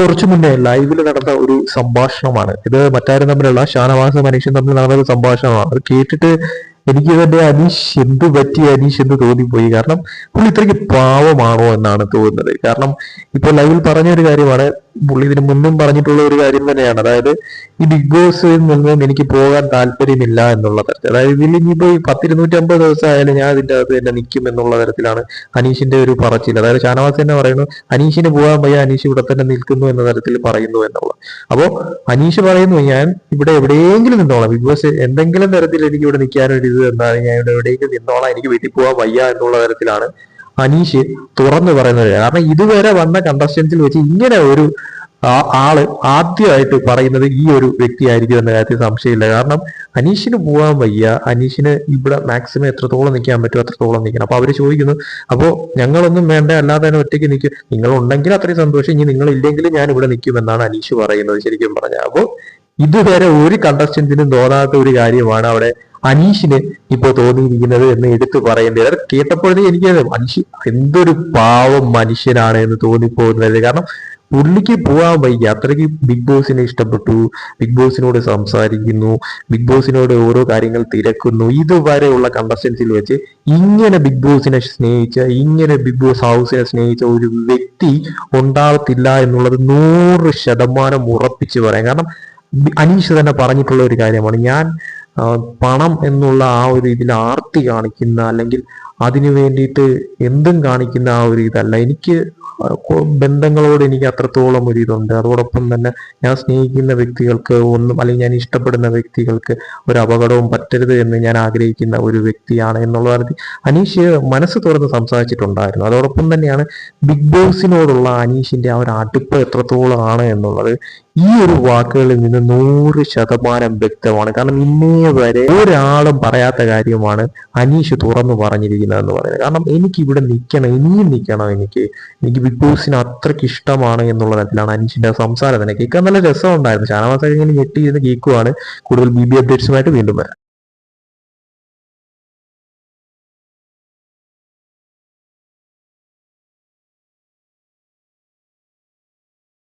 കുറച്ചു മുന്നേ ലൈവിൽ നടന്ന ഒരു സംഭാഷണമാണ്. ഇത് മറ്റാരും തമ്മിലുള്ള ഷാനവാസ മനുഷ്യൻ തമ്മിൽ നടന്ന ഒരു സംഭാഷണമാണ്. അത് കേട്ടിട്ട് എനിക്ക് തന്നെ അനീഷ് എന്ത് പറ്റി അനീഷ് എന്ന് തോന്നിപ്പോയി. കാരണം പുള്ളി ഇത്രയ്ക്ക് പാവമാണോ എന്നാണ് തോന്നുന്നത്. കാരണം ഇപ്പോൾ ലൈവിൽ പറഞ്ഞ ഒരു കാര്യമാണ് പുള്ളി ഇതിനു മുന്നും പറഞ്ഞിട്ടുള്ള ഒരു കാര്യം തന്നെയാണ്. അതായത് ഈ ബിഗ് ബോസിൽ നിന്നും എനിക്ക് പോകാൻ താല്പര്യമില്ല എന്നുള്ള തരത്തിൽ. അതായത് ഇതിൽ ഇനിയിപ്പോ ഈ പത്തിരുന്നൂറ്റി അമ്പത് ദിവസം ആയാലും ഞാൻ ഇതിന്റെ അകത്ത് തന്നെ നിൽക്കും എന്നുള്ള തരത്തിലാണ് അനീഷിന്റെ ഒരു പറച്ചിൽ അതായത് ഷാനവാസ് തന്നെ പറയുന്നു അനീഷിന് പോകാൻ വയ്യ അനീഷ് ഇവിടെ തന്നെ നിൽക്കുന്നു എന്ന തരത്തിൽ പറയുന്നു എന്നുള്ളത്. അപ്പോ അനീഷ് പറയുന്നു ഞാൻ ഇവിടെ എവിടെയെങ്കിലും നിന്നോളാം. ബിഗ് ബോസ് എന്തെങ്കിലും തരത്തിൽ എനിക്ക് ഇവിടെ നിൽക്കാനൊരു ഇത് എന്താണ് ഞാൻ ഇവിടെ എവിടെയെങ്കിലും നിന്നോളാം. എനിക്ക് വീട്ടിൽ പോകാൻ വയ്യ എന്നുള്ള തരത്തിലാണ് അനീഷ് തുറന്നു പറയുന്നത് കാരണം ഇതുവരെ വന്ന കണ്ടസ്റ്റൻസിൽ വെച്ച് ഇങ്ങനെ ഒരു ആൾ ആദ്യമായിട്ട് പറയുന്നത് ഈ ഒരു വ്യക്തിയായിരിക്കും എന്ന കാര്യത്തിൽ സംശയമില്ല. കാരണം അനീഷിന് പോകാൻ വയ്യ. അനീഷിന് ഇവിടെ മാക്സിമം എത്രത്തോളം നിൽക്കാൻ പറ്റും അത്രത്തോളം നിൽക്കണം. അപ്പൊ അവർ ചോദിക്കുന്നു അപ്പോ ഞങ്ങളൊന്നും വേണ്ട അല്ലാതെ തന്നെ ഒറ്റയ്ക്ക് നിൽക്കും. നിങ്ങൾ ഉണ്ടെങ്കിൽ അത്രയും സന്തോഷം. ഇനി നിങ്ങൾ ഇല്ലെങ്കിൽ ഞാൻ ഇവിടെ നിൽക്കുമെന്നാണ് അനീഷ് പറയുന്നത് ശരിക്കും പറഞ്ഞാൽ അപ്പോ ഇതുവരെ ഒരു കണ്ടസ്റ്റന്റിനും തോന്നാത്ത ഒരു കാര്യമാണ് അവിടെ അനീഷിന് ഇപ്പോ തോന്നിയിരിക്കുന്നത് എന്ന് എടുത്തു പറയേണ്ടത് കേട്ടപ്പോഴേ എനിക്ക് അനീഷ് എന്തൊരു പാവം മനുഷ്യനാണ് എന്ന് തോന്നിപ്പോകുന്നത്. കാരണം പുള്ളിക്ക് പോകാൻ വയ്യ. അത്രയ്ക്ക് ബിഗ് ബോസിനെ ഇഷ്ടപ്പെട്ടു. ബിഗ് ബോസിനോട് സംസാരിക്കുന്നു. ബിഗ് ബോസിനോട് ഓരോ കാര്യങ്ങൾ തിരക്കുന്നു. ഇതുവരെയുള്ള കണ്ടസ്റ്റൻസിൽ വെച്ച് ഇങ്ങനെ ബിഗ് ബോസിനെ സ്നേഹിച്ച ഇങ്ങനെ ബിഗ് ബോസ് ഹൗസിനെ സ്നേഹിച്ച ഒരു വ്യക്തി ഉണ്ടാവത്തില്ല എന്നുള്ളത് നൂറ് ശതമാനം ഉറപ്പിച്ച് പറയാം. കാരണം അനീഷ് തന്നെ പറഞ്ഞിട്ടുള്ള ഒരു കാര്യമാണ്. ഞാൻ പണം എന്നുള്ള ആ ഒരു ഇതിൽ ആർത്തി കാണിക്കുന്ന അല്ലെങ്കിൽ അതിനു വേണ്ടിയിട്ട് എന്തും കാണിക്കുന്ന ആ ഒരു ഇതല്ല. എനിക്ക് ബന്ധങ്ങളോട് എനിക്ക് അത്രത്തോളം ഒരു ഇതുണ്ട്. അതോടൊപ്പം തന്നെ ഞാൻ സ്നേഹിക്കുന്ന വ്യക്തികൾക്ക് ഒന്നും അല്ലെങ്കിൽ ഞാൻ ഇഷ്ടപ്പെടുന്ന വ്യക്തികൾക്ക് ഒരു അപകടവും പറ്റരുത് എന്ന് ഞാൻ ആഗ്രഹിക്കുന്ന ഒരു വ്യക്തിയാണ് എന്നുള്ള കാര്യത്തിൽ അനീഷ് മനസ്സ് തുറന്ന് സംസാരിച്ചിട്ടുണ്ടായിരുന്നു. അതോടൊപ്പം തന്നെയാണ് ബിഗ് ബോസിനോടുള്ള അനീഷിന്റെ ആ ഒരു അടുപ്പ് എത്രത്തോളം ആണ് എന്നുള്ളത് ഈ ഒരു വാക്കുകളിൽ നിന്ന് നൂറ് ശതമാനം വ്യക്തമാണ്. കാരണം ഇന്നേ വരെ ഒരാളും പറയാത്ത കാര്യമാണ് അനീഷ് തുറന്നു പറഞ്ഞിരിക്കുന്നത്. എന്ന് പറയുന്നത്. കാരണം എനിക്ക് ഇവിടെ നിൽക്കണം ഇനിയും നിൽക്കണം എനിക്ക്. എനിക്ക് ബിഗ് ബോസിന് അത്രയ്ക്ക് ഇഷ്ടമാണ് എന്നുള്ള തരത്തിലാണ് അനീഷിന്റെ സംസാരം തന്നെ കേൾക്കാൻ നല്ല രസമുണ്ടായിരുന്നു. ഷാനവാസ ഇങ്ങനെ ഞെട്ടി ഇരുന്ന് കേൾക്കുവാണ്. കൂടുതൽ ബി ബി അപ്ഡേറ്റ്സുമായിട്ട് വീണ്ടും വരാം.